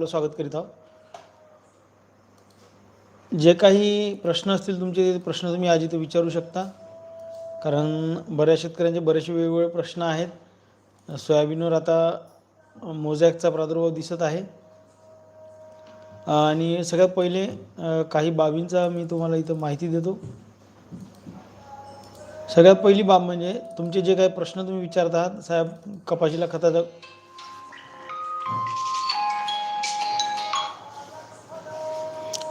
आपलं स्वागत करीत आहोत. जे काही प्रश्न असतील तुमचे प्रश्न तुम्ही आज इथे विचारू शकता. कारण बऱ्याच शेतकऱ्यांचे बरेचसे वेगवेगळे प्रश्न आहेत. सोयाबीनवर आता मोझॅकचा प्रादुर्भाव दिसत आहे. आणि सगळ्यात पहिले काही बाबींचा मी तुम्हाला इथं माहिती देतो. सगळ्यात पहिली बाब म्हणजे तुमचे जे काही प्रश्न तुम्ही विचारत आहात साहेब कपाशीला खताचा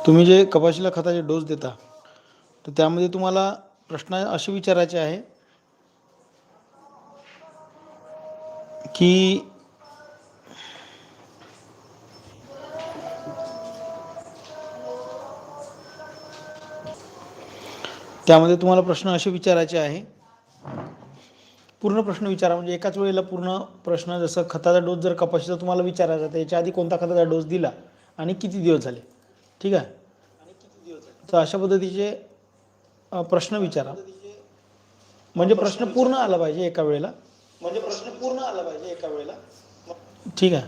तुम्ही जे कपाशीला खताचे डोस देता तर त्यामध्ये तुम्हाला प्रश्न असे विचारायचे आहे की त्यामध्ये तुम्हाला प्रश्न असे विचारायचे आहे. पूर्ण प्रश्न विचारा म्हणजे एकाच वेळेला पूर्ण प्रश्न जसं खताचा डोस जर कपाशीचा तुम्हाला विचारायचा तर याच्या आधी कोणता खताचा डोस दिला आणि किती दिवस झाले? ठीक आहे? तर अशा पद्धतीचे प्रश्न विचारा. म्हणजे प्रश्न पूर्ण आला पाहिजे एका वेळेला. म्हणजे प्रश्न पूर्ण आला पाहिजे एका वेळेला. ठीक आहे.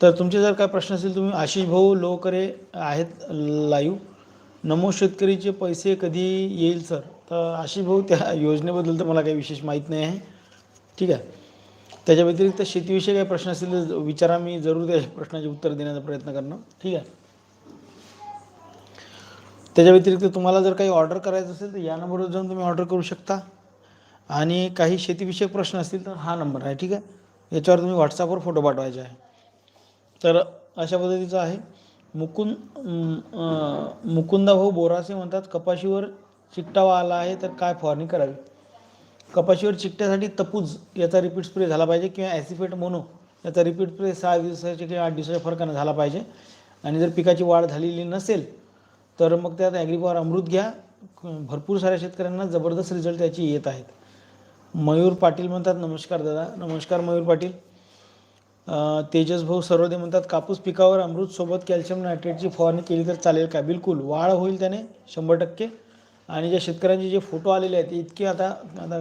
तर तुमचे जर काय प्रश्न असेल तुम्ही आशिष भाऊ लोकरे आहेत लाईव्ह नमो शेतकरीचे पैसे कधी येईल सर तर आशिष भाऊ त्या योजनेबद्दल तर मला काही विशेष माहीत नाही आहे. ठीक आहे? त्याच्या व्यतिरिक्त शेतीविषयी काही प्रश्न असतील तर विचारा. मी जरूर त्या प्रश्नाचे उत्तर देण्याचा प्रयत्न करणार. ठीक आहे? त्याच्या व्यतिरिक्त तुम्हाला जर काही ऑर्डर करायचं असेल तर या नंबरवर जाऊन तुम्ही ऑर्डर करू शकता. आणि काही शेतीविषयक प्रश्न असतील तर हा नंबर आहे ठीक आहे? याच्यावर तुम्ही व्हॉट्सअपवर फोटो पाठवायचे आहे. तर अशा पद्धतीचं आहे. मुकुंद मुकुंदाभाऊ मुकुंदा भाऊ बोरासे म्हणतात कपाशीवर चिकटावा आला आहे तर काय फवारणी करावी? कपाशीवर चिकट्यासाठी तपूज याचा रिपीट स्प्रे झाला पाहिजे किंवा ॲसिफेट मोनो याचा रिपीट स्प्रे सहा दिवसाच्या किंवा आठ दिवसाच्या फरकानं झाला पाहिजे. आणि जर पिकाची वाढ झालेली नसेल तर मग त्यात ॲग्रीपॉवर अमृत घ्या. भरपूर साऱ्या शेतकऱ्यांना जबरदस्त रिझल्ट त्याची येत आहेत. मयूर पाटील म्हणतात नमस्कार दादा. नमस्कार मयूर पाटील. तेजस भाऊ सरोदे म्हणतात कापूस पिकावर अमृतसोबत कॅल्शियम नायट्रेटची फवारणी केली तर चालेल का? बिलकुल वाढ होईल त्याने शंभर टक्के. आणि ज्या शेतकऱ्यांचे जे फोटो आलेले आहेत इतके आता आता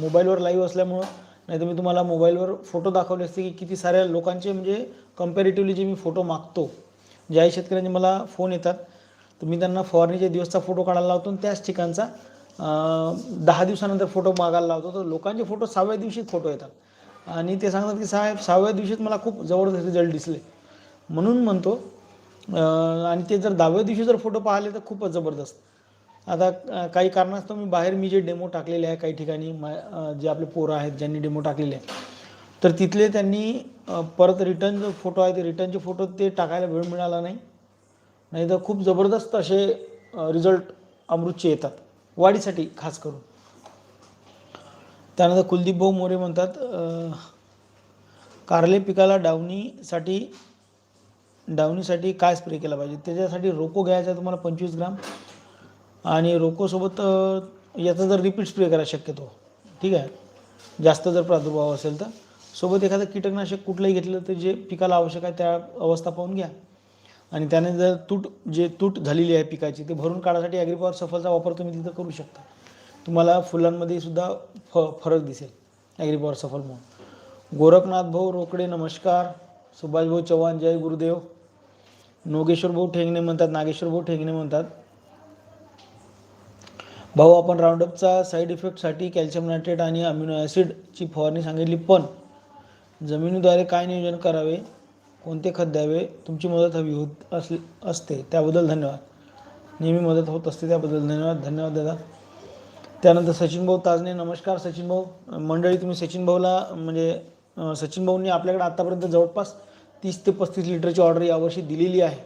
मोबाईलवर लाईव्ह असल्यामुळं नाही तर मी तुम्हाला मोबाईलवर फोटो दाखवले असते की किती साऱ्या लोकांचे म्हणजे कम्पॅरेटिव्हली जे मी फोटो मागतो ज्याही शेतकऱ्यांचे मला फोन येतात. तर मी त्यांना फवारणीच्या दिवसचा फोटो काढायला लावतो आणि त्याच ठिकाणचा दहा दिवसानंतर फोटो मागायला लावतो. तर लोकांचे फोटो सहाव्या दिवशीच फोटो येतात. आणि ते सांगतात की साहेब सहाव्या दिवशीच मला खूप जबरदस्त रिझल्ट दिसले. म्हणून म्हणतो आणि ते जर दहाव्या दिवशी जर फोटो पाहिले तर खूपच जबरदस्त. आता काही कारणास्तव मी बाहेर मी जे डेमो टाकलेले आहे काही ठिकाणी मा जे आपले पोरं आहेत ज्यांनी डेमो टाकलेले आहे तर तिथले त्यांनी परत रिटर्न जो फोटो आहे ते रिटर्नचे फोटो ते टाकायला वेळ मिळाला नाही. नाही तर खूप जबरदस्त असे रिझल्ट अमृतचे येतात. वाढीसाठी खास करून. त्यानंतर कुलदीप भाऊ मोरे म्हणतात कारले पिकाला डावणीसाठी डावणीसाठी काय स्प्रे केला पाहिजे? त्याच्यासाठी रोको घ्यायचा आहे तुम्हाला पंचवीस ग्राम. आणि रोकोसोबत याचा जर रिपीट स्प्रे करा शक्यतो. ठीक आहे? जास्त जर प्रादुर्भाव असेल तर. सोबत एखादं कीटकनाशक कुठलंही घेतलं तर जे पिकाला आवश्यक आहे त्या अवस्था पाहून घ्या. आणि त्याने जर तूट जे तूट झालेली आहे पिकाची ते भरून काढायसाठी ॲग्रीपॉवर सफलचा वापर तुम्ही तिथं करू शकता. तुम्हाला फुलांमध्ये सुद्धा फ फरक दिसेल ॲग्रीपॉवर सफल म्हणून. गोरखनाथ भाऊ रोकडे नमस्कार. सुभाषभाऊ चव्हाण जय गुरुदेव. नोगेश्वर भाऊ ठेंगणे म्हणतात नागेश्वर भाऊ ठेंगणे म्हणतात. भाऊ आपण राऊंडअपचा साईड इफेक्टसाठी कॅल्शियम नायट्रेट आणि अमिनो ॲसिडची फवारणी सांगितली पण जमिनीद्वारे काय नियोजन करावे? कोणते खत द्यावे तुमची मदत हवी होत असली असते त्याबद्दल धन्यवाद. नेहमी मदत होत असते त्याबद्दल धन्यवाद. धन्यवाद दादा. त्यानंतर सचिन भाऊ ताजने नमस्कार सचिन भाऊ. मंडळी तुम्ही सचिन भाऊला म्हणजे सचिन भाऊंनी आपल्याकडे आत्तापर्यंत जवळपास तीस ते पस्तीस लिटरची ऑर्डर यावर्षी दिलेली आहे.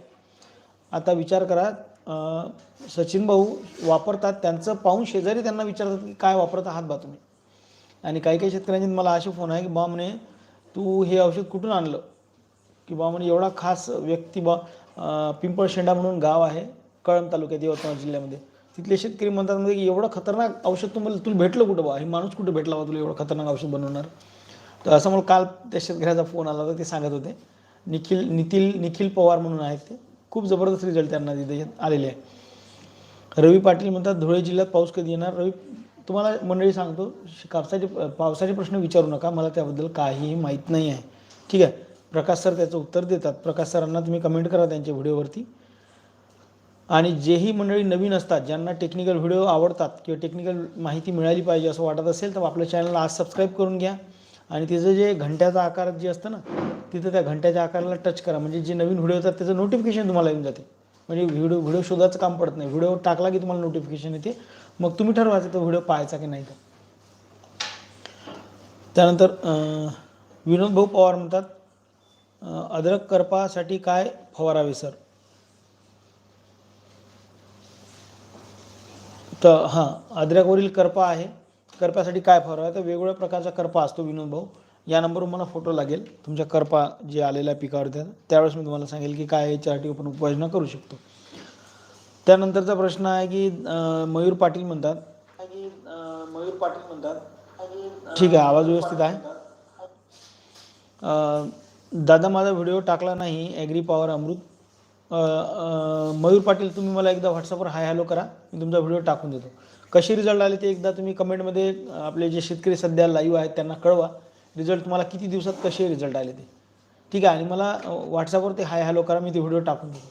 आता विचार करा सचिन भाऊ वापरतात त्यांचं पाहून शेजारी त्यांना विचारतात की काय वापरत आहात बा तुम्ही? आणि काही काही शेतकऱ्यांचे मला असे फोन आहे की बा म्हणे तू हे औषध कुठून आणलं? की बा म्हणजे एवढा खास व्यक्ती बा पिंपळशेंडा म्हणून गाव आहे कळंब तालुक्यात यवतमाळ जिल्ह्यामध्ये. तिथले शेतकरी म्हणतात म्हणजे की एवढं खतरनाक औषध तुम्हाला तुला भेटलं कुठं बा? हे माणूस कुठं भेटला बा तुला एवढं खतरनाक औषध बनवणार? तर असं मला काल त्या शेतकऱ्याचा फोन आला होता ते सांगत होते. निखिल नितील निखिल पवार म्हणून आहेत ते. खूप जबरदस्त रिझल्ट त्यांना तिथे आलेले आहे. रवी पाटील म्हणतात धुळे जिल्ह्यात पाऊस कधी येणार? रवी तुम्हाला मंडळी सांगतो कापसाचे पावसाचे प्रश्न विचारू नका मला त्याबद्दल काहीही माहीत नाही आहे. ठीक आहे? प्रकाश सर त्याचं उत्तर देतात. प्रकाश सरांना तुम्ही कमेंट करा त्यांच्या व्हिडिओवरती. आणि जेही मंडळी नवीन असतात ज्यांना टेक्निकल व्हिडिओ आवडतात किंवा टेक्निकल माहिती मिळाली पाहिजे असं वाटत असेल तर आपल्या चॅनलला आज सबस्क्राईब करून घ्या. आणि तिचं जे घंट्याचा आकार जे असतं ना तिथं त्या घंट्याच्या आकाराला टच करा. म्हणजे जे नवीन व्हिडिओ येतात त्याचं नोटिफिकेशन तुम्हाला येऊन जाते. म्हणजे व्हिडिओ व्हिडिओ शोधाचं काम पडत नाही. व्हिडिओ टाकला की तुम्हाला नोटिफिकेशन येते. मग तुम्ही ठरवायचं तो व्हिडिओ पाहायचा की नाही तर. त्यानंतर विनोद भाऊ पवार म्हणतात अद्रक करपासाठी काय फवारावे सर? तर हां अद्रकवरील करपा आहे. करप्यासाठी काय फवारावे? तर वेगवेगळ्या प्रकारचा करपा असतो विनोद भाऊ. या नंबरवर मला फोटो लागेल. तुमच्या करपा जे आलेल्या पिकावर त्या त्यावेळेस मी तुम्हाला सांगेल की काय याच्यासाठी आपण उपाययोजना करू शकतो. त्यानंतरचा प्रश्न आहे की मयूर पाटील म्हणतात. मयूर पाटील म्हणतात. ठीक आहे आवाज व्यवस्थित आहे. दादा माझा व्हिडिओ टाकला नाही ॲग्री पॉवर अमृत मयूर पाटील तुम्ही मला एकदा व्हॉट्सअपवर हाय हॅलो करा. मी तुमचा व्हिडिओ टाकून देतो. कसे रिझल्ट आले ते एकदा तुम्ही कमेंटमध्ये आपले जे शेतकरी सध्या लाईव्ह आहेत त्यांना कळवा. रिझल्ट तुम्हाला किती दिवसात कसे रिझल्ट आले ते. ठीक आहे आणि मला व्हॉट्सअपवर ते हाय हॅलो करा. मी ते व्हिडिओ टाकून देतो.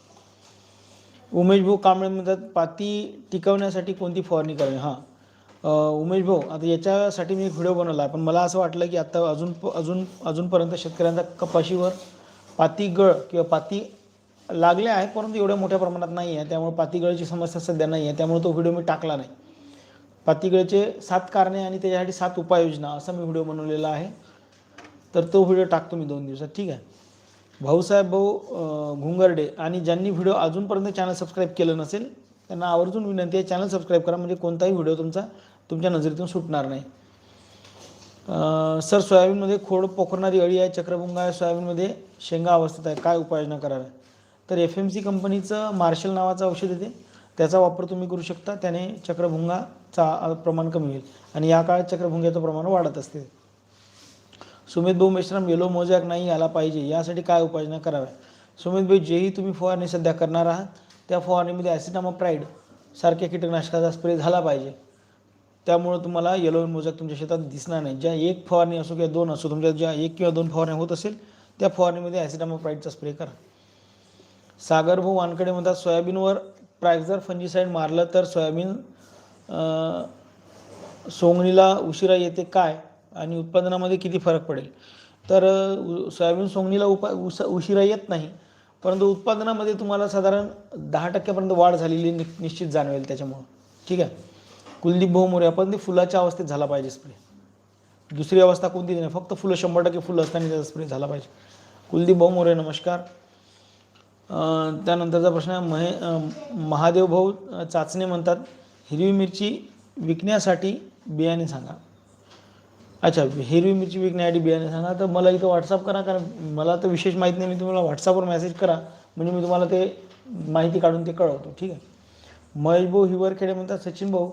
उमेश भाऊ कांबळे म्हणतात पाती टिकवण्यासाठी कोणती फवारणी करावी? हां. उमेश भाऊ आता याच्यासाठी मी एक व्हिडिओ बनवला आहे. पण मला असं वाटलं की आता अजून अजून अजूनपर्यंत शेतकऱ्यांचा कपाशीवर पाती गळ किंवा पाती लागले आहेत परंतु एवढ्या मोठ्या प्रमाणात नाही आहे. त्यामुळे पातीगळची समस्या सध्या नाही आहे. त्यामुळे तो व्हिडिओ मी टाकला नाही. पातीगळचे सात कारणे आणि त्याच्यासाठी सात उपाययोजना असा मी व्हिडिओ बनवलेला आहे. तर तो व्हिडिओ टाकतो मी दोन दिवसात. ठीक आहे? भाऊसाहेब भाऊ घुंगरडे आणि ज्यांनी व्हिडिओ अजूनपर्यंत चॅनल सबस्क्राईब केलं नसेल त्यांना आवर्जून विनंती आहे चॅनल सबस्क्राईब करा. म्हणजे कोणताही व्हिडिओ तुमचा तुमच्या नजरेतून सुटणार नाही. सर सोयाबीनमध्ये खोड पोखरणारी अळी आहे चक्रभुंगा आहे सोयाबीनमध्ये शेंगा अवस्थेत आहे काय उपाययोजना कराव्या तर एफ एम सी कंपनीचं मार्शल नावाचं औषध येते त्याचा वापर तुम्ही करू शकता त्याने चक्रभुंगाचा प्रमाण कमी होईल आणि या काळात चक्रभुंग्याचं प्रमाण वाढत असते. सुमित भाऊ मेश्राम येलो मोजॅक नाही आला पाहिजे यासाठी काय उपाययोजना कराव्या? सुमित भाऊ जेही तुम्ही फवारणी सध्या करणार आहात त्या फवारणीमध्ये ॲसिटामाप्राईड सारख्या कीटकनाशकाचा स्प्रे झाला पाहिजे. त्यामुळं तुम्हाला येलो मोजॅक तुमच्या शेतात दिसणार नाही. ज्या एक फवारणी असो किंवा दोन असो तुमच्या ज्या एक किंवा दोन फवारण्या होत असेल त्या फवारणीमध्ये ॲसिडामोप्राईडचा स्प्रे करा. सागरभाऊ वानकडे म्हणतात सोयाबीनवर प्रायझर फंजीसाईड मारलं तर सोयाबीन सोंगणीला उशिरा येते काय? आणि उत्पादनामध्ये किती फरक पडेल? तर सोयाबीन सोंगणीला उपा उस उशिरा येत नाही परंतु उत्पादनामध्ये तुम्हाला साधारण दहा टक्क्यापर्यंत वाढ झालेली नि निश्चित जाणवेल त्याच्यामुळं. ठीक आहे? कुलदीप भाऊ मोरे आपण ते फुलाच्या अवस्थेत झाला पाहिजे स्प्रे दुसरी अवस्था कोणती नाही फक्त फुलं शंभर टक्के फुलं असताना त्याचा स्प्रे झाला पाहिजे. कुलदीप भाऊ मोरे नमस्कार त्यानंतरचा प्रश्न आहे महे महादेव भाऊ चाचणे म्हणतात हिरवी मिरची विकण्यासाठी बियाणे सांगा. अच्छा हिरवी मिरची विकण्यासाठी बियाणे सांगा तर मला इथं व्हॉट्सअप करा कारण मला तर विशेष माहीत नाही मी तुम्हाला व्हॉट्सअपवर मेसेज करा म्हणजे मी तुम्हाला ते माहिती काढून ते कळवतो ठीक आहे. महेश भाऊ हिवरखेडे म्हणतात सचिन भाऊ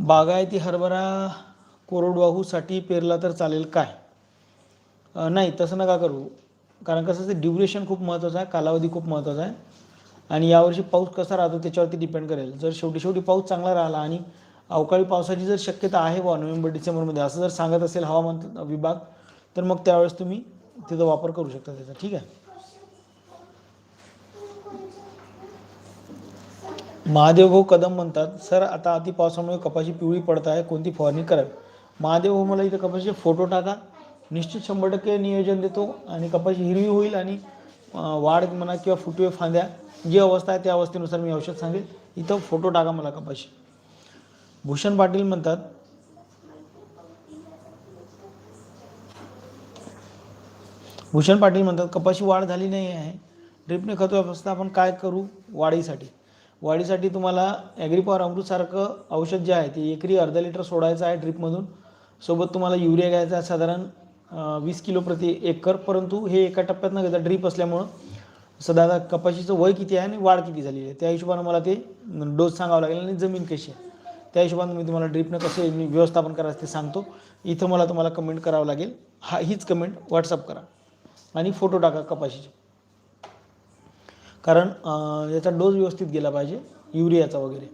बागायती हरभरा कोरडवाहूसाठी पेरला तर चालेल काय? नाही तसं नका करू. कारण कसं ते ड्युरेशन खूप महत्त्वाचं आहे कालावधी खूप महत्त्वाचा आहे. आणि यावर्षी पाऊस कसा राहतो त्याच्यावरती डिपेंड करेल. जर शेवटी शेवटी पाऊस चांगला राहिला आणि अवकाळी पावसाची जर शक्यता आहे बा नोव्हेंबर डिसेंबरमध्ये असं जर सांगत असेल हवामान विभाग तर मग त्यावेळेस तुम्ही तिथं वापर करू शकता त्याचा. ठीक आहे? महादेव भाऊ कदम म्हणतात सर आता अति पावसामुळे कपाशी पिवळी पडत आहे कोणती फवारणी करावी? महादेव भाऊ मला इथं कपाशीचे फोटो टाका निश्चित शंभर टक्के नियोजन देतो आणि कपाशी हिरवी होईल आणि वाढ म्हणा किंवा फुटवे फांद्या जी अवस्था आहे त्या अवस्थेनुसार मी औषध सांगेल. इथं फोटो टाका मला कपाशी. भूषण पाटील म्हणतात भूषण पाटील म्हणतात कपाशी वाढ झाली नाही आहे. ड्रिपने खत व्यवस्था आपण काय करू वाढीसाठी? वाढीसाठी तुम्हाला ॲग्रीपॉवर अमृतसारखं औषध जे आहे ते एकरी अर्धा लिटर सोडायचं आहे ड्रिपमधून सोबत तुम्हाला युरिया घ्यायचा आहे साधारण वीस किलो प्रति एकर. परंतु हे एका टप्प्यात न घेता ड्रीप असल्यामुळं सध्या कपाशीचं वय किती आहे आणि वाढ किती झालेली आहे? त्या हिशोबानं मला ते डोस सांगावं लागेल आणि जमीन कशी आहे. त्या हिशोबानं मी तुम्हाला ड्रीपनं कसं मी व्यवस्थापन करायचं ते सांगतो. इथं मला तुम्हाला कमेंट करावं लागेल. हा हीच कमेंट व्हॉट्सअप करा. आणि फोटो टाका कपाशीचे. कारण याचा डोस व्यवस्थित गेला पाहिजे युरियाचा वगैरे.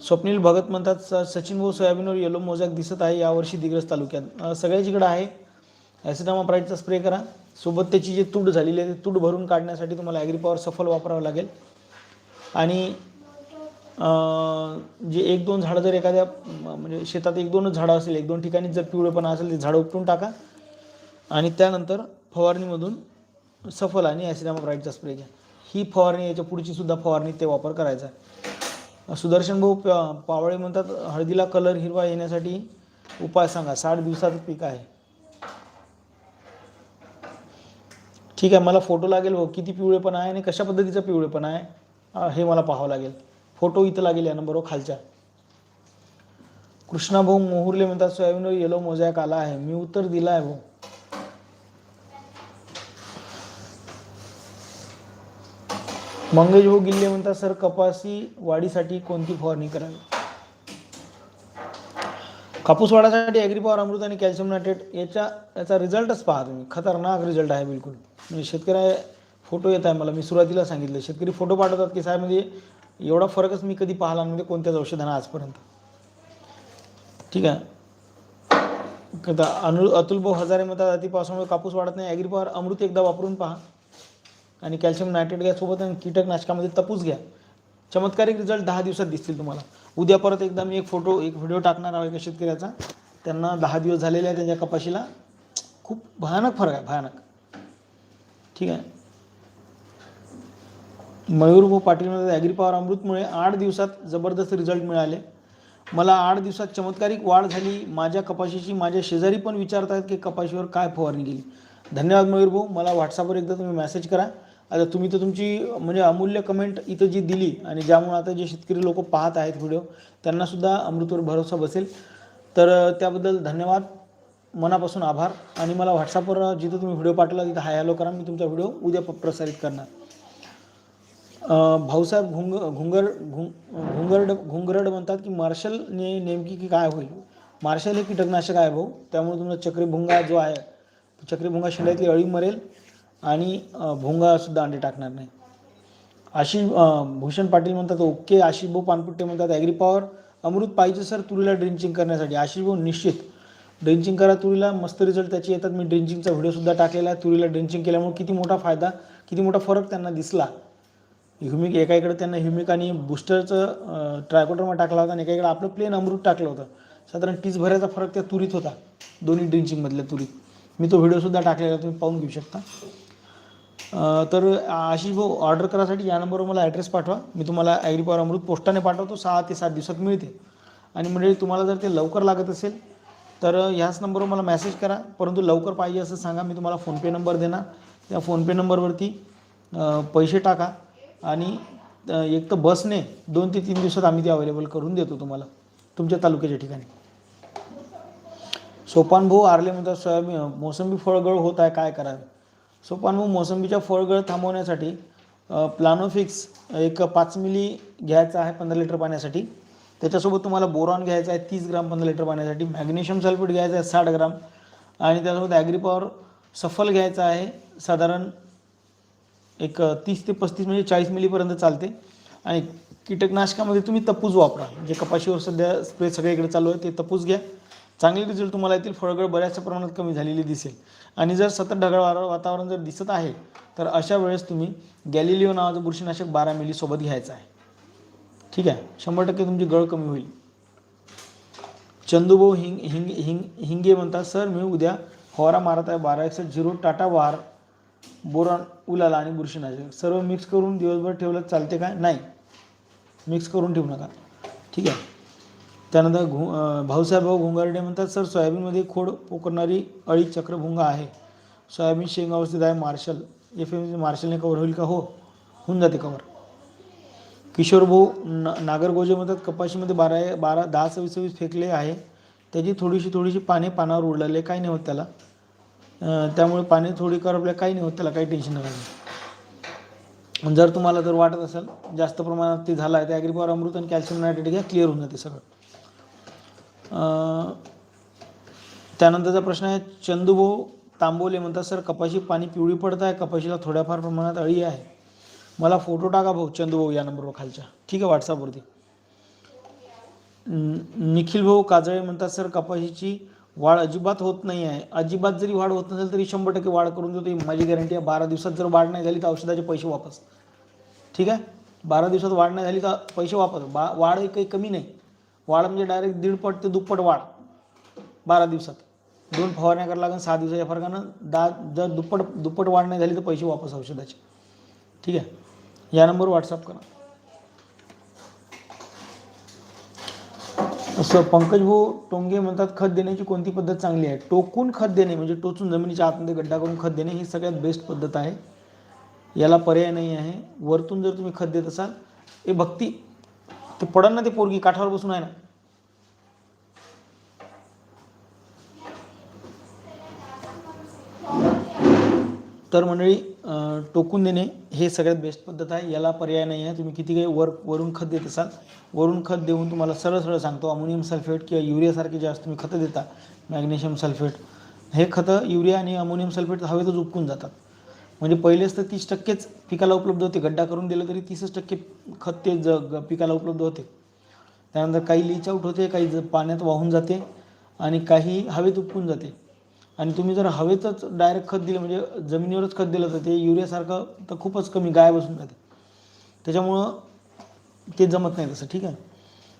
स्वप्नील भगत म्हणतात स सचिन भाऊ सोयाबीनवर येलो मोजाक दिसत आहे यावर्षी दिग्रस तालुक्यात. सगळ्या जिकडं आहे ॲसिडामा प्राईडचा स्प्रे करा. सोबत त्याची जी तूड झालेली आहे ती तूड भरून काढण्यासाठी तुम्हाला ॲग्रीपॉवर सफल वापरावं लागेल. आणि जे एक दोन झाडं जर एखाद्या म्हणजे शेतात एक दोनच झाडं असेल एक दोन ठिकाणी जर पिवळेपणा असेल ते झाडं उपटून टाका. आणि त्यानंतर फवारणीमधून सफल आणि ॲसिडामाप्राईडचा स्प्रे घ्या ही फवारणी याच्या पुढची सुद्धा फवारणी ते वापर करायचा आहे. सुदर्शन भाऊ प- पावळे म्हणतात हळदीला कलर हिरवा येण्यासाठी उपाय सांगा. साठ दिवसाचं पीक आहे. ठीक आहे मला फोटो लागेल भाऊ. किती पिवळेपणा आहे आणि कशा पद्धतीचा पिवळेपणा आहे हे मला पाहावं लागेल. फोटो इथं लागेल या नंबरवर खालच्या. कृष्णाभाऊ मोहुरले म्हणतात सोयाबीनवर येलो मोजॅक आला आहे. मी उत्तर दिलं आहे भाऊ. मंगेश भाऊ गिल्ले म्हणतात सर कपासी वाढीसाठी कोणती फवारणी करावी? कापूस वाढासाठी ॲग्रीपॉवर अमृत आणि कॅल्शियम नायट्रेट याच्या याचा रिझल्टच पहा तुम्ही. खतरनाक रिझल्ट आहे बिलकुल. म्हणजे शेतकऱ्या फोटो येत आहे मला. मी सुरुवातीला सांगितलं. शेतकरी फोटो पाठवतात की साहेब म्हणजे एवढा फरकच मी कधी पाहिला म्हणजे कोणत्याच औषधांना आजपर्यंत? ठीक आहे. अनु अतुल भाऊ हजारे म्हणतात अतिपावसामुळे कापूस वाढत नाही. ॲग्रीपॉवर अमृत एकदा वापरून पहा. आणि कॅल्शियम नायट्रेट घ्यासोबत आणि कीटकनाशकामध्ये तपूस घ्या. चमत्कारिक रिझल्ट दहा दिवसात दिसतील तुम्हाला. उद्या परत एकदा मी एक फोटो एक व्हिडिओ टाकणार आहे एका शेतकऱ्याचा. त्यांना दहा दिवस झालेले आहे त्यांच्या कपाशीला. खूप भयानक फरक आहे भयानक. ठीक आहे? मयूर पाटीलमध्ये ॲग्रीपॉवर अमृतमुळे आठ दिवसात जबरदस्त रिझल्ट मिळाले. मला आठ दिवसात चमत्कारिक वाढ झाली. माझ्या कपाशीची माझ्या शेजारी पण विचारत आहेत की कपाशीवर काय फवारणी केली. धन्यवाद मयूर भाऊ. मला व्हॉट्सअपवर एकदा तुम्ही मेसेज करा. आता तुम्ही तर तुमची म्हणजे अमूल्य कमेंट इथं जी दिली आणि ज्यामुळे आता जे शेतकरी लोक पाहत आहेत व्हिडिओ त्यांनासुद्धा अमृतवर भरोसा बसेल. तर त्याबद्दल धन्यवाद. मनापासून आभार. आणि मला व्हॉट्सअपवर जिथं तुम्ही व्हिडिओ पाठवला तिथं हाय हॅलो करा. मी तुमचा व्हिडिओ उद्या प्रसारित करणार. भाऊसाहेब घुंग घुंगर घुंग घुंगरड घुंगरड म्हणतात की मार्शलने नेमकी की काय होईल? मार्शल हे कीटकनाशक आहे भाऊ. त्यामुळे तुमचा चक्रीभुंगा जो आहे चक्रीभुंगा शेंड्यातली अळी मरेल. आणि भोंगासुद्धा भुंगासुद्धा अंडे टाकणार नाही. आशिष भूषण पाटील म्हणतात ओके आशिष भाऊ पानपुट्टे म्हणतात ॲग्री पॉवर अमृत पाहिजे सर तुरीला ड्रिंचिंग करण्यासाठी. आशिष भाऊ निश्चित. ड्रिंचिंग करा तुरीला मस्त रिझल्ट त्याचे येतात. मी ड्रिंचिंगचा व्हिडिओसुद्धा टाकलेला आहे. तुरीला ड्रिंचिंग केल्यामुळे किती मोठा फायदा किती मोठा फरक त्यांना दिसला. ह्युमिक एका इकडे त्यांना ह्युमिक आणि बुस्टरचं ट्रायकोटरमा टाकला होता आणि एका इकडे आपलं प्लेन अमृत टाकलं होतं. साधारण तीस भऱ्याचा फरक त्या तुरीत होता. दोन्ही ड्रिंचिंगमधल्या तुरीत. मी तो व्हिडिओसुद्धा टाकलेला तुम्ही पाहून घेऊ शकता. तर आशिष भाऊ ऑर्डर करासाठी या नंबरवर मला ॲड्रेस पाठवा. मी तुम्हाला ॲग्री पॉवर अमृत पोस्टाने पाठवतो. सहा ते सात दिवसात मिळते. आणि म्हणजे तुम्हाला जर ते लवकर लागत असेल तर ह्याच नंबरवर मला मेसेज करा. परंतु लवकर पाहिजे असं सांगा. मी तुम्हाला फोनपे नंबर देणार. त्या फोनपे नंबरवरती पैसे टाका. आणि एक तर बसने दोन ते तीन दिवसात आम्ही ते अवेलेबल करून देतो तुम्हाला. तुमच्या तालुक्याच्या ठिकाणी. सोपान भाऊ आरले म्हणतात सोयाबीन मोसंबी फळगळ होत आहे. काय करावे? सोपान मग मोसंबीच्या फळगळ थांबवण्यासाठी प्लानोफिक्स एक पाच मिली घ्यायचा आहे पंधरा लिटर पाण्यासाठी. त्याच्यासोबत तुम्हाला बोरॉन घ्यायचा आहे तीस ग्राम पंधरा लिटर पाण्यासाठी. मॅग्नेशियम सल्फेट घ्यायचा आहे साठ ग्राम. आणि त्यासोबत ॲग्रीपॉवर सफल घ्यायचा आहे साधारण एक तीस ते पस्तीस म्हणजे चाळीस मिलीपर्यंत चालते. आणि कीटकनाशकामध्ये तुम्ही तपूज वापरा. जे कपाशीवर सध्या स्प्रे सगळीकडे चालू आहे ते तपूज घ्या. चांगले रिझल्ट तुम्हाला येतील. फळगळ बऱ्याचशा प्रमाणात कमी झालेली दिसेल. आणि जर सतत ढगाळ वातावरण जर दिसत आहे तर अशा वेळेस तुम्ही गॅलिलिओ नावाचं बुरशीनाशक बारा मिली सोबत घ्यायचं आहे. ठीक आहे? शंभर टक्के तुमची गळ कमी होईल. चंदूभाऊ हिंग हिंग हिंग हिंगे म्हणतात. सर मी उद्या फवारा मारत आहे. बारा एकसष्ट झिरो टाटा वार बोरॉन उलाला आणि बुरशीनाशक. सर्व मिक्स करून दिवसभर ठेवलं चालते काय नाही. मिक्स करून ठेवू नका. ठीक आहे? त्यानंतर घु भाऊसाहेबभाऊ भाऊसाहेब भाऊ घुंगारडे म्हणतात सर सोयाबीनमध्ये खोड पोकरणारी अळी चक्रभुंगा आहे. सोयाबीन शेंग अवस्थेत आहे मार्शल. एफ एम मार्शलने कवर होईल का? हो होऊन जाते कवर किशोर भाऊ ना नागरगोजे म्हणतात कपाशीमध्ये बारा बारा दहा सव्वीस सव्वीस फेकले आहे. त्याची थोडीशी थोडीशी पाने पानावर उडलेले. काही नाही होत त्याला. त्यामुळे पाने थोडी करपल्या. काही नाही होत त्याला. काही टेन्शन नाही जर तुम्हाला जर वाटत असेल जास्त प्रमाणात ते झालं आहे तर ॲग्रीपॉवर अमृत आणि कॅल्शियम नायट्रेट घ्या. क्लिअर होऊन जाते सगळं. त्यानंतरचा प्रश्न आहे चंदूभाऊ तांबोले म्हणतात सर कपाशी पाणी पिवळी पडत आहे कपाशीला थोड्याफार प्रमाणात अळी आहे. मला फोटो टाका भाऊ चंदूभाऊ या नंबरवर खालच्या. ठीक आहे व्हॉट्सअपवरती निखिल भाऊ काजळे म्हणतात सर कपाशीची वाढ अजिबात होत नाही आहे. अजिबात जरी वाढ होत नसेल तरी शंभर टक्के वाढ करून देतो. माझी गॅरंटी आहे. बारा दिवसात जर वाढ नाही झाली तर औषधाचे पैसे वापस. ठीक आहे? बारा दिवसात वाढ नाही झाली तर पैसे वापस. बा वाढ काही कमी नाही. वाढ म्हणजे डायरेक्ट दीडपट ते दुप्पट वाढ. बारा दिवसात. दोन फवारण्या करायला लागेल सहा दिवसाच्या फरकानं दहा जर दुप्पट दुप्पट वाढ नाही झाली तर पैसे वापस औषधाचे. ठीक आहे? या नंबरवर व्हॉट्सअप करा. असं पंकज भाऊ टोंगे म्हणतात खत देण्याची कोणती पद्धत चांगली आहे? टोकून खत देणे म्हणजे टोचून जमिनीच्या आतमध्ये गड्डा करून खत देणे ही सगळ्यात बेस्ट पद्धत आहे. याला पर्याय नाही आहे. वरतून जर तुम्ही खत देत असाल हे भक्ती ते पडन ना ती पोरगी काठावर बसून आहे ना. तर मंडळी टोकून देणे हे सगळ्यात बेस्ट पद्धत आहे. याला पर्याय नाही आहे. तुम्ही किती काही वर वरून खत देत असाल वरून खत देऊन तुम्हाला सरळ सरळ सांगतो अमोनियम सल्फेट किंवा युरियासारखे जे असं तुम्ही खतं देता. मॅग्नेशियम सल्फेट हे खतं युरिया आणि अमोनियम सल्फेट हवेतच उपकून जातात. म्हणजे पहिलेच तर तीस टक्केच पिकाला उपलब्ध होते. गड्डा करून दिलं तरी तीसच टक्के खत ते ज पिकाला उपलब्ध होते. त्यानंतर काही लीच आउट होते काही ज पाण्यात वाहून जाते आणि काही हवेत उपकून जाते. आणि तुम्ही जर हवेतच डायरेक्ट खत दिलं म्हणजे जमिनीवरच खत दिलं तर ते युरियासारखं तर खूपच कमी गाय बसून जाते. त्याच्यामुळं ते जमत नाही तसं ठीक आहे?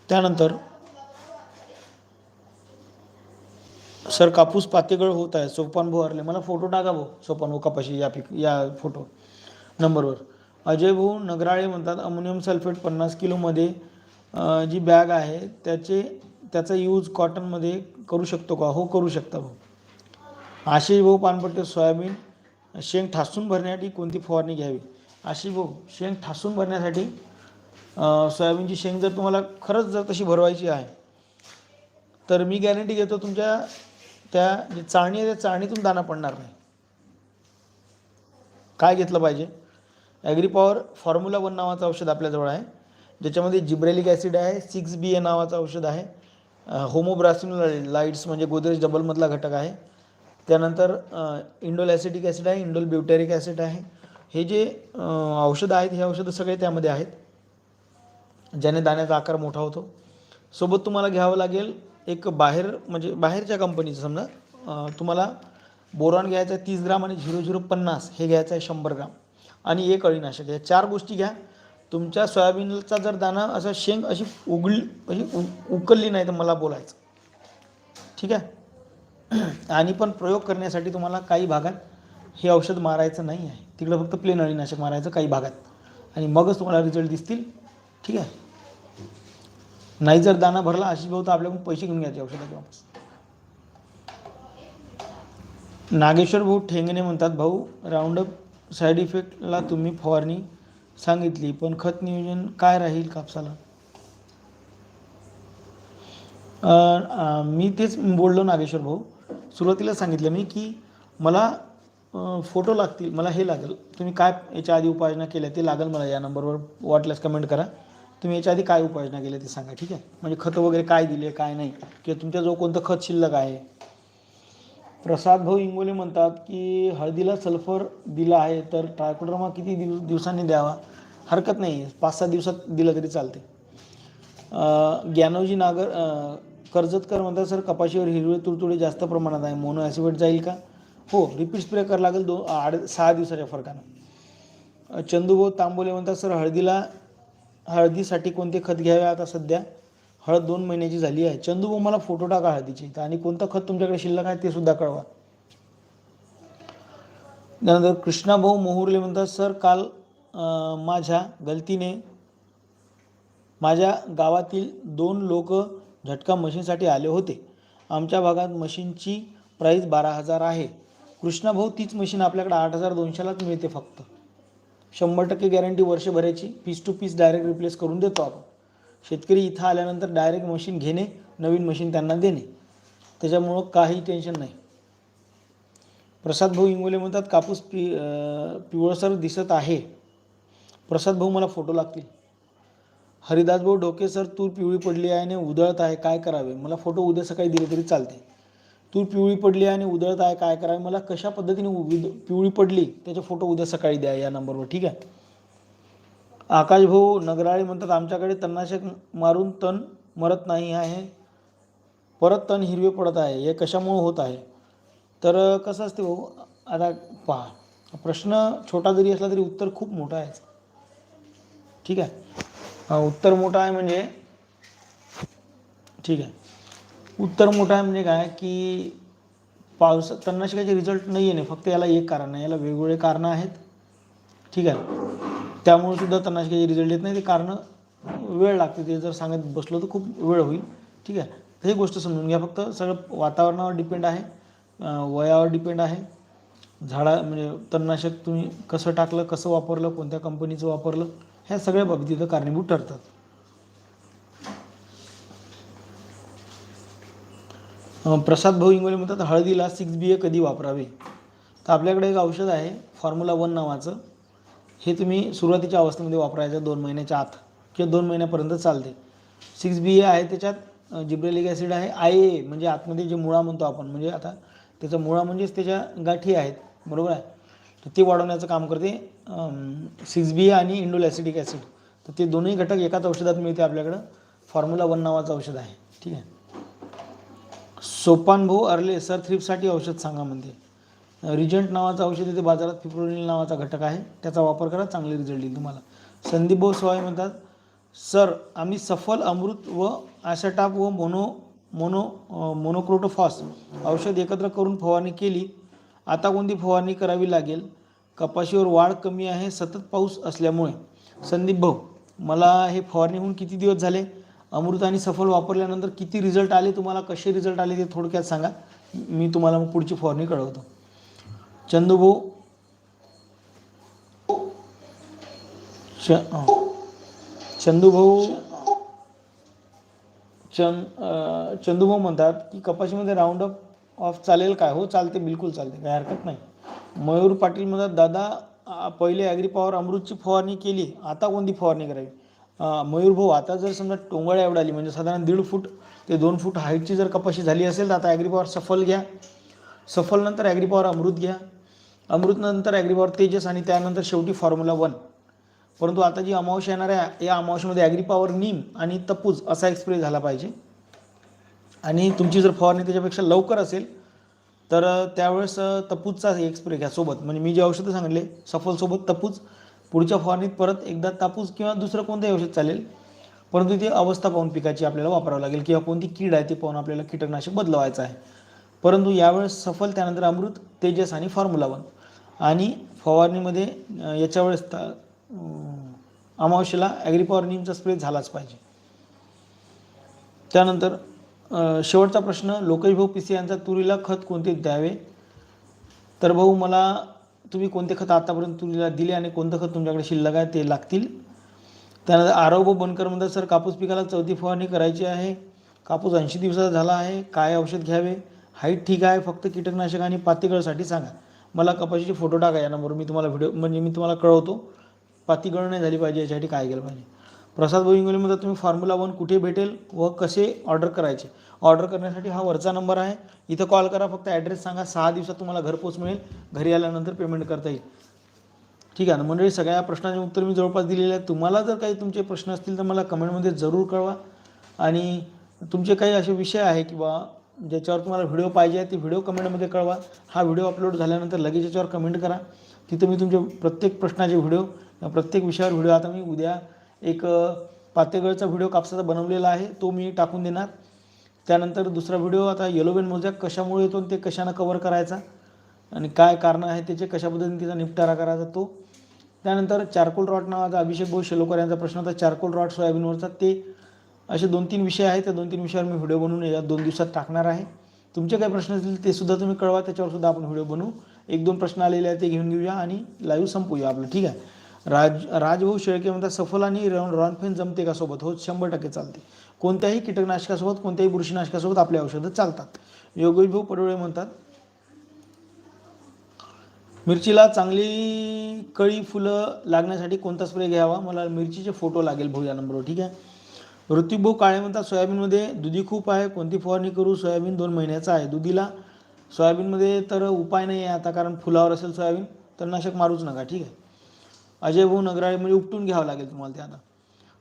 त्यानंतर सर कापूस पातेगळ होत आहे सोपान भाऊ हरले. मला फोटो टाका भाऊ सोपान भाऊ कपाशी या पिक या फोटो नंबरवर. अजय भाऊ नगराळे म्हणतात अमोनियम सल्फेट पन्नास किलोमध्ये जी बॅग आहे त्याचे त्याचा यूज कॉटनमध्ये करू शकतो का? हो करू शकता भाऊ. आशिष भाऊ पानपट्टे सोयाबीन शेंग ठासून भरण्यासाठी कोणती फवारणी घ्यावी? आशिष भाऊ शेंग ठासून भरण्यासाठी सोयाबीनची शेंग जर तुम्हाला खरंच जर तशी भरवायची आहे तर मी गॅरंटी घेतो तुमच्या त्या जी चाळणी आहे त्या चाळणीतून दाना पडणार नाही. काय घेतलं पाहिजे? ॲग्रीपॉवर फॉर्म्युला वन नावाचं औषध आपल्याजवळ आहे. ज्याच्यामध्ये जिब्रेलिक ॲसिड आहे सिक्स बी ए नावाचं औषध आहे. होमोब्रासिन लाईट्स म्हणजे गोदरेज डबलमधला घटक आहे. त्यानंतर इंडोल ॲसिटिक ॲसिड आहे इंडोल ब्युटेरिक ॲसिड आहे. हे जे औषधं आहेत हे औषधं सगळे त्यामध्ये आहेत ज्याने दाण्याचा आकार मोठा होतो. सोबत तुम्हाला घ्यावं लागेल एक बाहेर म्हणजे बाहेरच्या कंपनीचं समजा तुम्हाला बोरॉन घ्यायचं आहे तीस ग्राम आणि झिरो झिरो पन्नास हे घ्यायचं आहे शंभर ग्राम. आणि एक अळीनाशक या चार गोष्टी घ्या. तुमच्या सोयाबीनचा जर दाणा असा शेंग अशी उगली अशी उ उकलली नाही तर मला बोलायचं. ठीक आहे? आणि पण प्रयोग करण्यासाठी तुम्हाला काही भागात हे औषध मारायचं नाही आहे. तिकडं फक्त प्लेन अळीनाशक मारायचं काही भागात. आणि मगच तुम्हाला रिझल्ट दिसतील. ठीक आहे? नाही जर दाना भरला अशी भाऊ तर आपल्याकडून पैसे घेऊन घ्यायचे औषधाचे वापस. नागेश्वर भाऊ ठेंगणे म्हणतात भाऊ राऊंडअप साईड इफेक्टला तुम्ही फवारणी सांगितली पण खत नियोजन काय राहील कापसाला? मी तेच बोललो नागेश्वर भाऊ. सुरुवातीला सांगितलं मी की मला फोटो लागतील मला हे लागेल. तुम्ही काय याच्या आधी उपाययोजना केल्या ते लागेल मला या नंबरवर वाटल्यास कमेंट करा. तुम्ही याच्या आधी काय उपाययोजना केल्या ते सांगा ठीक आहे? म्हणजे खतं वगैरे काय दिले काय नाही? किंवा तुमच्याजवळ कोणतं खत शिल्लक आहे? प्रसाद भाऊ इंगोले म्हणतात की हळदीला सल्फर दिला आहे तर ट्रायकोड्रमा किती दिव दिवसांनी द्यावा? हरकत नाही पाच सहा दिवसात दिलं तरी चालते. ज्ञानोजी नागर कर्जतकर म्हणतात सर कपाशीवर हिरवे तुडतुडे जास्त प्रमाणात आहे मोनो ॲसिड जाईल का? हो रिपीट स्प्रे करावं लागेल दो आठ सहा दिवसाच्या फरकानं. चंदूभाऊ तांबोले म्हणतात सर हळदीला हळदीसाठी कोणते खत घ्यावे आता सध्या? हळद दोन महिन्याची झाली आहे. चंदूभाऊ मला फोटो टाका हळदीचे तर आणि कोणतं खत तुमच्याकडे शिल्लक आहे ते सुद्धा कळवा. त्यानंतर कृष्णाभाऊ मोहुर्ले म्हणतात सर काल माझ्या गलतीने माझ्या गावातील दोन लोक झटका मशीनसाठी आले होते. आमच्या भागात मशीनची प्राईस बारा हजार आहे. कृष्णाभाऊ तीच मशीन आपल्याकडे आठ हजार दोनशेलाच मिळते फक्त. शंभर टक्के गॅरंटी वर्षभराची piece to piece direct replace करून देतो आपण. शेतकरी इथं आल्यानंतर डायरेक्ट मशीन घेणे नवीन मशीन त्यांना देणे. त्याच्यामुळं काही टेन्शन नाही. प्रसाद भाऊ इंगोले म्हणतात कापूस पि पिवळसर दिसत आहे. प्रसाद भाऊ मला फोटो लागतील. हरिदास भाऊ डोके सर तूर पिवळी पडली आहे आणि उधळत आहे. काय करावे? मला फोटो उद्या सकाळी दिले तरी चालते. तूर पिवळी पडली आहे आणि उधळत आहे काय करावे? मला कशा पद्धतीने उद- पिवळी पडली? त्याचे फोटो उद्या सकाळी द्या या नंबरवर ठीक आहे? आकाश भाऊ नगराळे म्हणतात आमच्याकडे तणनाशक मारून तण मरत नाही आहे. परत तण हिरवे पडत आहे. हे कशामुळे होत आहे? तर कसं असते भाऊ? आता पहा प्रश्न छोटा जरी असला तरी उत्तर खूप मोठं आहे. ठीक आहे? उत्तर मोठं आहे म्हणजे ठीक आहे. उत्तर मोठं आहे म्हणजे काय की पावस तणनाशकाचे रिझल्ट नाही येणे फक्त याला एक कारण आहे. याला वेगवेगळे कारणं आहेत. ठीक आहे. त्यामुळे सुद्धा तणनाशकाचे रिझल्ट येत नाही. ते कारणं वेळ लागते. ते जर सांगत बसलो तर खूप वेळ होईल. ठीक आहे. तर ही गोष्ट समजून घ्या. फक्त सगळं वातावरणावर डिपेंड आहे. वयावर डिपेंड आहे. झाडा म्हणजे तणनाशक तुम्ही कसं टाकलं कसं वापरलं कोणत्या कंपनीचं वापरलं ह्या सगळ्या बाबतीत कारणीभूत ठरतात. प्रसाद भाऊ इंगोले म्हणतात हळदीला सिक्स बी ए कधी वापरावे? तर आपल्याकडे एक औषध आहे फॉर्म्युला वन नावाचं. हे तुम्ही सुरुवातीच्या अवस्थेमध्ये वापरायचं दोन महिन्याच्या आत किंवा दोन महिन्यापर्यंत चालते. सिक्स बी ए आहे त्याच्यात जिब्रेलिक ॲसिड आहे आय ए म्हणजे आतमध्ये जे मुळा म्हणतो आपण म्हणजे आता त्याचा मुळा म्हणजेच त्याच्या गाठी आहेत बरोबर आहे? तर ते वाढवण्याचं काम करते सिक्स बी ए आणि इंडोल ॲसिडिक ॲसिड. तर ते दोन्ही घटक एकाच औषधात मिळते आपल्याकडं. फॉर्म्युला वन नावाचं औषध आहे ठीक आहे? सोपान भाऊ अर्ले सर थ्रिपसाठी औषध सांगा म्हणते. रिजंट नावाचं औषध इथे बाजारात फिप्रोनिल नावाचा घटक आहे. त्याचा वापर करा चांगले रिझल्ट येईल तुम्हाला. संदीप भाऊ सवाय म्हणतात सर आम्ही सफल अमृत व ॲसेटाप व मोनो मोनो मोनोक्रोटोफॉस औषध एकत्र करून फवारणी केली. आता कोणती फवारणी करावी लागेल? कपाशीवर वाढ कमी आहे सतत पाऊस असल्यामुळे. संदीप भाऊ मला हे फवारणी होऊन किती दिवस झाले? अमृत आणि सफल वापरल्यानंतर किती रिझल्ट आले तुम्हाला कसे रिझल्ट आले ते थोडक्यात सांगा. मी तुम्हाला मग पुढची फवारणी कळवतो. चंदूभाऊ. च चंदूभाऊ. चंद चंदूभाऊ म्हणतात की कपाशीमध्ये राऊंड अप ऑफ चालेल काय? हो चालते बिलकुल चालते काही हरकत नाही. मयूर पाटील म्हणतात दादा पहिले ॲग्री पॉवर अमृतची फवारणी केली आता कोणती फवारणी करावी? मयूरभाऊ मयूर भाऊ आता जर समजा टोंगळ्या एवढा आली म्हणजे साधारण दीड फूट ते दोन फूट हाईटची जर कपाशी झाली असेल तर आता ॲग्री पॉवर सफल घ्या. सफल नंतर ॲग्री पॉवर अमृत घ्या. अमृतनंतर agri power agri power Tejas आणि त्यानंतर शेवटी फॉर्म्युला वन परंतु आता जी अमावश येणार आहे या अमावस्यामध्ये ॲग्री पॉवर नीम आणि तपूज असा एक्सप्रे झाला पाहिजे. आणि तुमची जर फवारणी त्याच्यापेक्षा लवकर असेल तर त्यावेळेस तपूजचा एक्सप्रे घ्या सोबत. म्हणजे मी जे औषधं सांगितले सफलसोबत तपूज पुढच्या फवारणीत परत एकदा तापूस किंवा दुसरं कोणतंही औषध चालेल. परंतु ती अवस्था पाहून पिकाची आपल्याला वापरावं लागेल किंवा कोणती कीड आहे ती पाहून आपल्याला कीटकनाशक बदलवायचं आहे. परंतु यावेळेस सफल त्यानंतर अमृत तेजस आणि फॉर्म्युला वन. आणि फवारणीमध्ये याच्या वेळेस अमावश्येला अं, नीमचा स्प्रे झालाच पाहिजे. त्यानंतर शेवटचा प्रश्न लोकेश भाऊ पिसे यांचा तुरीला खत कोणते द्यावे? तर भाऊ मला तुम्ही कोणते खत आतापर्यंत तुला दिले आणि कोणतं खत तुमच्याकडे शिल्लक आहे ते लागतील. त्यानंतर आरोग्य बनकर म्हणतात सर कापूस पिकाला चौथी फवारणी करायची आहे. कापूस ऐंशी दिवसाचा झाला आहे. काय औषध घ्यावे? हाईट ठीक आहे. फक्त कीटकनाशक आणि पातीगळसाठी सांगा. मला कपाशीचे फोटो टाका या नंबरवर. मी तुम्हाला व्हिडिओ म्हणजे मी तुम्हाला कळवतो. पातीगळ नाही झाली पाहिजे. याच्यासाठी काय केलं पाहिजे? प्रसाद भाऊ तुम्ही फॉर्म्युला वन कुठे भेटेल व कसे ऑर्डर करायचे? ऑर्डर करण्यासाठी हा वरचा नंबर आहे. इथं कॉल करा फक्त ॲड्रेस सांगा. सहा दिवसात तुम्हाला घरपोच मिळेल घरी आल्यानंतर पेमेंट करता येईल. ठीक आहे ना? मंडळी सगळ्या प्रश्नांचे उत्तर मी जवळपास दिलेले आहे तुम्हाला जर काही तुमचे प्रश्न असतील तर मला कमेंटमध्ये जरूर कळवा. आणि तुमचे काही असे विषय आहे किंवा ज्याच्यावर तुम्हाला व्हिडिओ पाहिजे आहे ते व्हिडिओ कमेंटमध्ये कळवा. हा व्हिडिओ अपलोड झाल्यानंतर लगेच याच्यावर कमेंट करा. तिथं मी तुमचे प्रत्येक प्रश्नाचे व्हिडिओ प्रत्येक विषयावर व्हिडिओ आता मी उद्या एक पातेगळचा व्हिडिओ कापसाचा बनवलेला आहे तो मी टाकून देणार. त्यानंतर दुसरा व्हिडिओ आता येलोबेन मोजॅक कशामुळे येतो आणि ते कशानं कवर करायचा आणि काय कारणं आहे त्याचे कशा पद्धतीने तिचा निपटारा करायचा तो. त्यानंतर चारकोल रॉट नावाचा अभिषेक भाऊ शेलोकर यांचा प्रश्न होता चारकोल रॉट सोयाबीनवरचा. ते असे दोन तीन विषय आहेत त्या दोन तीन विषयावर मी व्हिडिओ बनवून या दोन दिवसात टाकणार आहे. तुमचे काही प्रश्न असतील ते सुद्धा तुम्ही कळवा त्याच्यावर सुद्धा आपण व्हिडिओ बनवू. एक दोन प्रश्न आलेले आहेत ते घेऊन घेऊया आणि लाईव्ह संपूया आपलं ठीक आहे? राज राजभाऊ शेळके म्हणतात सफल आणि रॉन रॉनफेन जमते का सोबत? हो शंभर टक्के चालते. कोणत्याही कीटकनाशकासोबत कोणत्याही बुरशीनाशकासोबत आपले औषधं चालतात. योगेश भाऊ पडोळे म्हणतात मिरचीला चांगली कळी फुलं लागण्यासाठी कोणता स्प्रे घ्यावा? मला मिरचीचे फोटो लागेल भाऊ या नंबरवर ठीक आहे? ऋतिक काळे म्हणतात सोयाबीनमध्ये दुधी खूप आहे कोणती फवारणी करू? सोयाबीन दोन महिन्याचा आहे. दुधीला सोयाबीनमध्ये तर उपाय नाही आहे आता कारण फुलावर असेल सोयाबीन तर नाशक मारूच नका ठीक आहे? अजयभाऊ नगराळे म्हणजे उपटून घ्यावं लागेल तुम्हाला ते आता.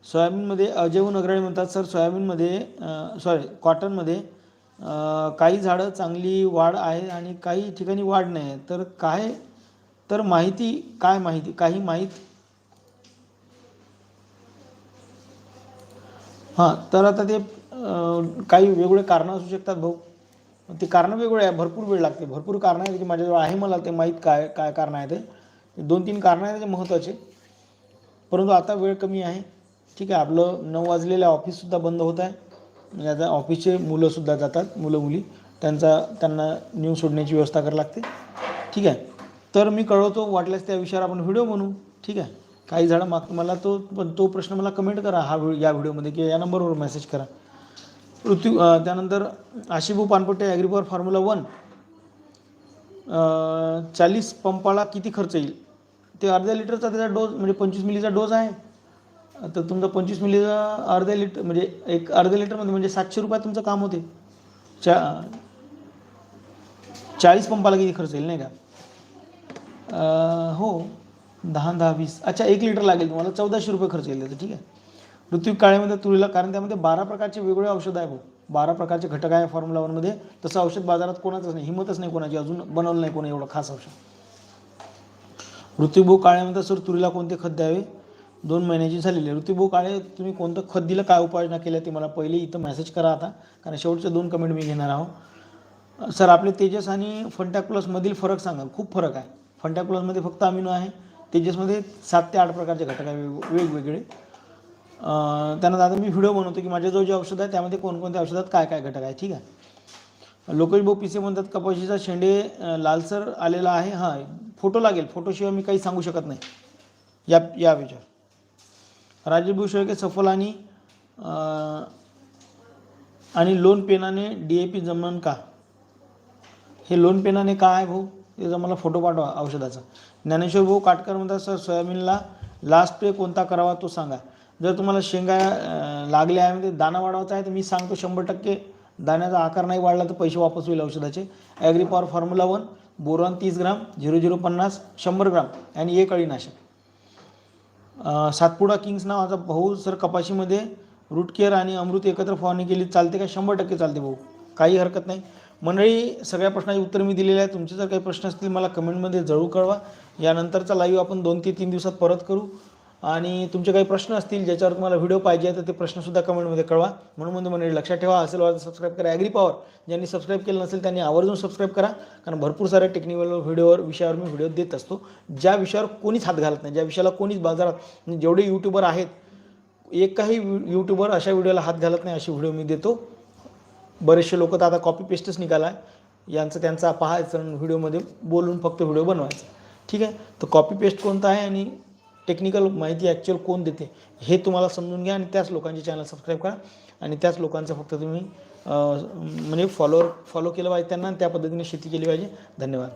सोयाबीनमध्ये अजयभाऊ नगराळे म्हणतात सर सोयाबीनमध्ये सॉरी कॉटनमध्ये काही झाडं चांगली वाढ आहे आणि काही ठिकाणी वाढ नाही आहे. तर काय तर माहिती काय माहिती काही माहीत हां तर आता ते काही वेगवेगळे कारणं असू शकतात भाऊ. ते कारणं वेगळे आहे भरपूर वेळ लागते. भरपूर कारणं आहेत की माझ्याजवळ आहे मला ते माहीत काय काय कारणं आहे ते. दोन तीन कारणं आहेत त्याचे महत्त्वाचे परंतु आता वेळ कमी आहे. ठीक आहे आपलं नऊ वाजलेलं ऑफिससुद्धा बंद होत आहे. म्हणजे आता ऑफिसचे मुलंसुद्धा जातात मुलं मुली. त्यांचा त्यांना नेऊन सोडण्याची व्यवस्था करावी लागते. ठीक आहे. तर मी कळवतो वाटल्यास त्या विषयावर आपण व्हिडिओ बनवू. ठीक आहे. काही झाडं माग मला तो पण तो प्रश्न मला कमेंट करा हा व्हिडिओ या व्हिडिओमध्ये किंवा या नंबरवर मेसेज करा. ऋतू त्यानंतर आशिबू पानपट्टे ॲग्रीपॉवर फॉर्म्युला वन चाळीस पंपाला किती खर्च येईल? ते अर्ध्या लिटरचा त्याचा डोस म्हणजे पंचवीस मिलीचा डोस आहे. तर तुमचा पंचवीस मिलीचा अर्ध्या लिटर म्हणजे एक अर्ध्या लिटरमध्ये म्हणजे सातशे रुपयात तुमचं काम होते. चा चाळीस पंपाला किती खर्च येईल नाही का? हो दहा दहा वीस. अच्छा एक लिटर लागेल तुम्हाला चौदाशे रुपये खर्च येईल त्याचा ठीक आहे. मृत्यू काळेमध्ये तुरीला कारण त्यामध्ये बारा प्रकारचे वेगवेगळे औषधं आहे भाऊ बारा प्रकारचे घटक आहे फॉर्म्युला वनमध्ये तसं औषध बाजारात कोणाचंच नाही हिंमतच नाही कोणाची अजून बनवलं नाही कोणी एवढं खास औषध. ऋतुभाऊ काळेमध्ये सर तुरीला कोणते खत द्यावे? दोन महिन्याची झालेली आहे. ऋतुभाऊ काळे तुम्ही कोणतं खत दिलं काय उपाययोजना केल्या ते मला पहिले इथं मेसेज करा आता कारण शेवटचे दोन कमेंट मी घेणार आहोत सर आपले तेजस आणि फंटॅक्युलसमधील फरक सांगा खूप फरक आहे. फंटॅक्युलसमध्ये फक्त अमिनो आहे. तेजसमध्ये सात ते आठ प्रकारचे घटक आहे वेग वेगवेगळे. त्यांना दादा मी व्हिडिओ बनवतो की माझ्याजवळ जे औषध आहे त्यामध्ये कोणकोणत्या औषधात काय काय घटक आहे ठीक आहे? लोकेश भाऊ पिसे म्हणतात कपाशीचा शेंडे लालसर आलेला आहे. हां फोटो लागेल. फोटोशिवाय मी काही सांगू शकत नाही. या या विचार. राजीव भाऊ शेळके सफल आणि आणि लोन पेनाने डी ए पी जमन का? हे लोन पेनाने का आहे भाऊ? त्याचा मला फोटो पाठवा औषधाचा. ज्ञानेश्वर भाऊ काटकर म्हणतात सर सोयाबीनला लास्ट पे कोणता करावा तो सांगा. जर तुम्हाला शेंगा लागल्या आहे म्हणजे दाना वाढवायचा आहे तर मी सांगतो शंभर टक्के दाण्याचा आकार नाही वाढला तर पैसे वापस होईल औषधाचे. Agri power formula one boron तीस ग्राम झिरो झिरो पन्नास शंभर ग्राम आणि एक अळीनाशक. सातपुडा किंग्स नावाचा भाऊ सर कपाशीमध्ये रूट केअर आणि अमृत एकत्र फवारणी केली चालते का? शंभर टक्के चालते भाऊ. काही हरकत नाही. मंडळी सगळ्या प्रश्नाची उत्तर मी दिलेली आहे तुमचे जर काही प्रश्न असतील मला कमेंटमध्ये जरूर कळवा. यानंतरचा लाईव्ह आपण दोन ते तीन दिवसात परत करू. आणि तुमचे काही प्रश्न असतील ज्याच्यावर तुम्हाला व्हिडिओ पाहिजे तर ते प्रश्नसुद्धा कमेंटमध्ये कळवा. म्हणून म्हणजे मंडळी लक्षात ठेवा असेल वाटतं सबस्क्राईब करा. ॲग्री पॉवर ज्यांनी सबस्क्राईब केलं नसेल त्यांनी आवर्जून सबस्क्राईब करा. कारण भरपूर साऱ्या टेक्निकल व्हिडिओवर विषयावर मी व्हिडिओ देत असतो. ज्या विषयावर कोणीच हात घालत नाही ज्या विषयाला कोणीच बाजारात म्हणजे जेवढे यूट्यूबर आहेत एकही यूट्यूबर अशा व्हिडिओला हात घालत नाही अशी व्हिडिओ मी देतो. बरेचसे लोक तर आता कॉपी पेस्टच निघाला आहे यांचं त्यांचा पाहायचं आणि व्हिडिओमध्ये बोलून फक्त व्हिडिओ बनवायचा. ठीक आहे? तर कॉपी पेस्ट कोणता आहे आणि टेक्निकल माहिती ॲक्च्युअल कोण देते हे तुम्हाला समजून घ्या आणि त्याच लोकांचे चॅनल सबस्क्राईब करा. आणि त्याच लोकांचं फक्त तुम्ही म्हणजे फॉलोअर फॉलो केलं पाहिजे त्यांना आणि त्या पद्धतीने शेती केली पाहिजे. धन्यवाद.